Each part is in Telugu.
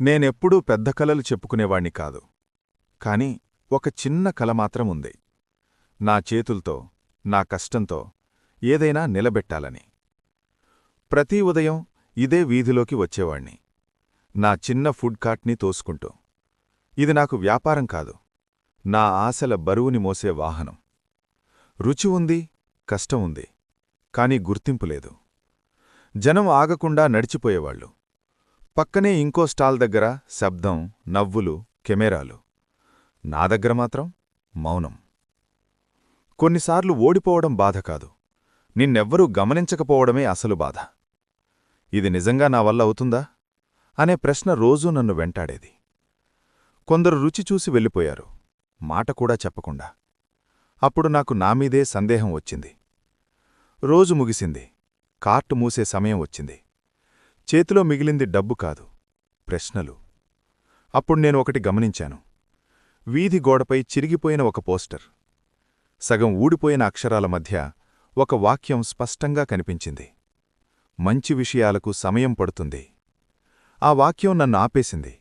నేనెప్పుడూ పెద్ద కలలు చెప్పుకునేవాణ్ణి కాదు. కాని ఒక చిన్న కల మాత్రం ఉంది. నా చేతుల్తో నా కష్టంతో ఏదైనా నిలబెట్టాలని. ప్రతి ఉదయం ఇదే వీధిలోకి వచ్చేవాణ్ణి. నా చిన్న ఫుడ్ కార్ట్ని తోసుకుంటూ. ఇది నాకు వ్యాపారం కాదు. నా ఆశల బరువుని మోసే వాహనం. రుచి ఉంది కష్టం ఉంది కాని గుర్తింపు లేదు. జనం ఆగకుండా నడిచిపోయేవాళ్ళు పక్కనే ఇంకో స్టాల్ దగ్గర శబ్దం నవ్వులు కెమెరాలు. నా దగ్గర మాత్రం మౌనం. కొన్నిసార్లు ఓడిపోవడం బాధ కాదు. నిన్నెవ్వరూ గమనించకపోవడమే అసలు బాధ. ఇది నిజంగా నా వల్ల అవుతుందా? అనే ప్రశ్న రోజూ నన్ను వెంటాడేది. కొందరు రుచి చూసి వెళ్ళిపోయారు. మాట కూడా చెప్పకుండా. అప్పుడు నాకు నామీదే సందేహం వచ్చింది. రోజు ముగిసింది. కార్టు మూసే సమయం వచ్చింది. చేతిలో మిగిలింది డబ్బు కాదు ప్రశ్నలు. అప్పుడు నేను ఒకటి గమనించాను. వీధి గోడపై చిరిగిపోయిన ఒక పోస్టర్. సగం ఊడిపోయిన అక్షరాల మధ్య ఒక వాక్యం స్పష్టంగా కనిపించింది. మంచి విషయాలకు సమయం పడుతుంది. ఆ వాక్యం నన్ను ఆపేసింది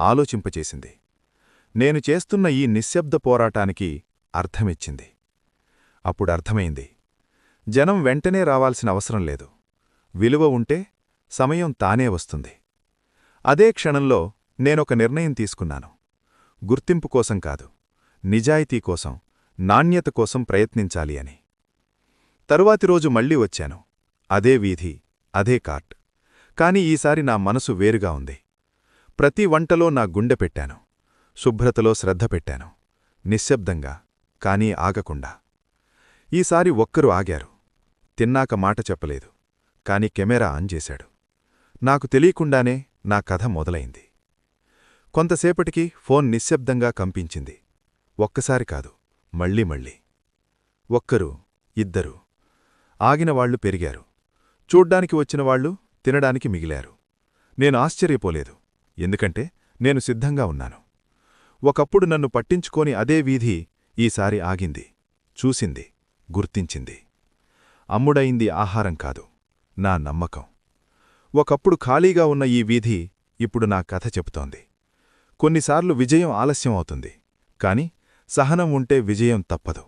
ఆలోచింపచేసింది. నేను చేస్తున్న ఈ నిశ్శబ్ద పోరాటానికి అర్థమిచ్చింది. అప్పుడు అర్థమైంది. జనం వెంటనే రావాల్సిన అవసరం లేదు. విలువ ఉంటే సమయం తానే వస్తుంది. అదే క్షణంలో నేనొక నిర్ణయం తీసుకున్నాను. గుర్తింపు కోసం కాదు నిజాయితీ కోసం నాణ్యత కోసం ప్రయత్నించాలి అని. తరువాతి రోజు మళ్ళీ వచ్చాను. అదే వీధి అదే కార్ట్. కాని ఈసారి నా మనసు వేరుగా ఉంది. ప్రతి వంటలో నా గుండె పెట్టాను. శుభ్రతలో శ్రద్ధ పెట్టాను. నిశ్శబ్దంగా కానీ ఆగకుండా. ఈసారి ఒక్కరు ఆగారు. తిన్నాక మాట చెప్పలేదు. కాని కెమెరా ఆన్ చేశాడు. నాకు తెలియకుండానే నా కథ మొదలైంది. కొంతసేపటికి ఫోన్ నిశ్శబ్దంగా కంపించింది. ఒక్కసారి కాదు మళ్ళీ మళ్ళీ. ఒక్కరు ఇద్దరు. ఆగినవాళ్ళు పెరిగారు. చూడ్డానికి వచ్చినవాళ్ళు తినడానికి మిగిలారు. నేను ఆశ్చర్యపోలేదు. ఎందుకంటే నేను సిద్ధంగా ఉన్నాను. ఒకప్పుడు నన్ను పట్టించుకోని అదే వీధి ఈసారి ఆగింది. చూసింది గుర్తించింది. అమ్ముడయింది ఆహారం కాదు నా నమ్మకం. ఒకప్పుడు ఖాళీగా ఉన్న ఈ వీధి ఇప్పుడు నా కథ చెబుతోంది. కొన్నిసార్లు విజయం ఆలస్యం అవుతుంది కాని సహనం ఉంటే విజయం తప్పదు.